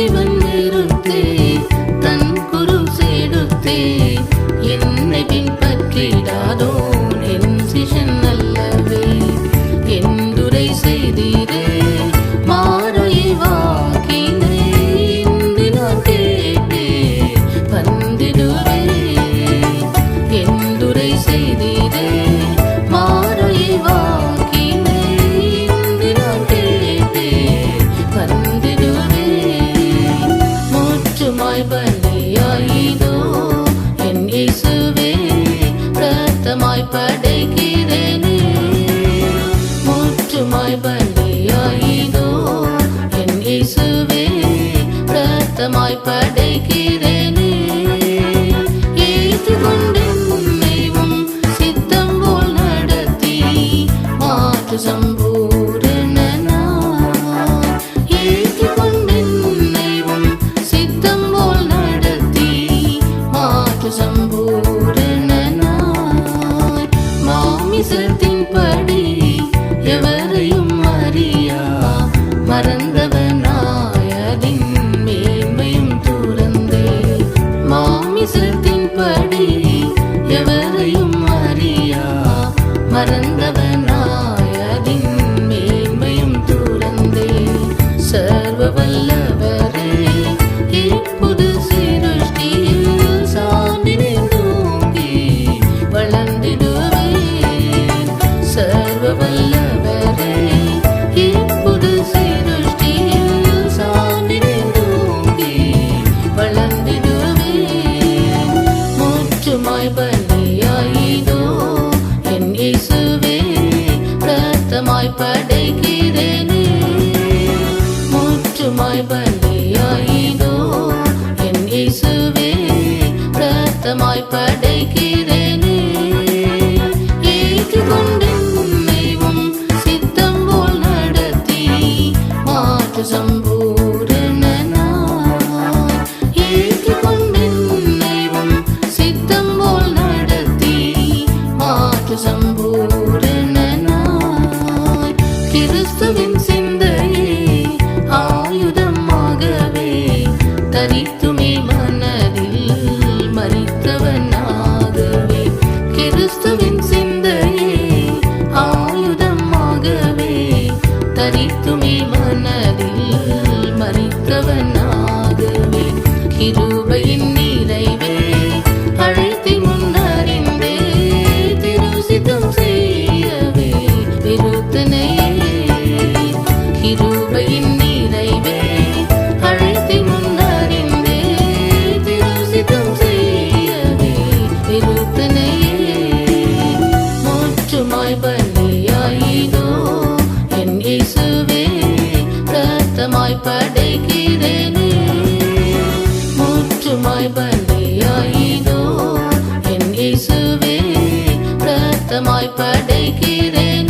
even. சம்பூரணனாய் மாமிசத்தின் படி எவரையும் அறியா? மறந்தவனாய் அதன் மேன்மையும் துறந்தே. மாமிசத்தின் படி எவரையும் அறியா? மறந்தவனாய் அதன் மேன்மையும் துறந்தே. சர்வவல்ல முற்றுமாய் படைக்கிறேனே முற்றுமாய் பலியாயினோ என் இசுவே ரத்தமாய் படைக்கிறேன். ஆண்டவனே மனதில் மறித்தவன் ஆகவே கிறிஸ்துவின் சிந்தையே ஆயுதமாகவே. தரித்துமே மனதில் மறித்தவன் ஆகவே கிரு கஷ்டமாய் படைக்கிறேன்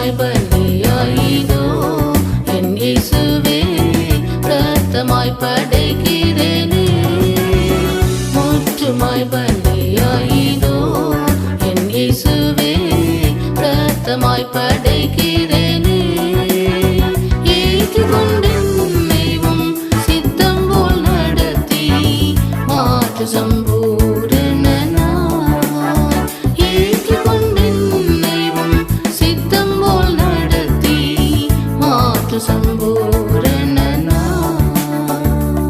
boy, but esa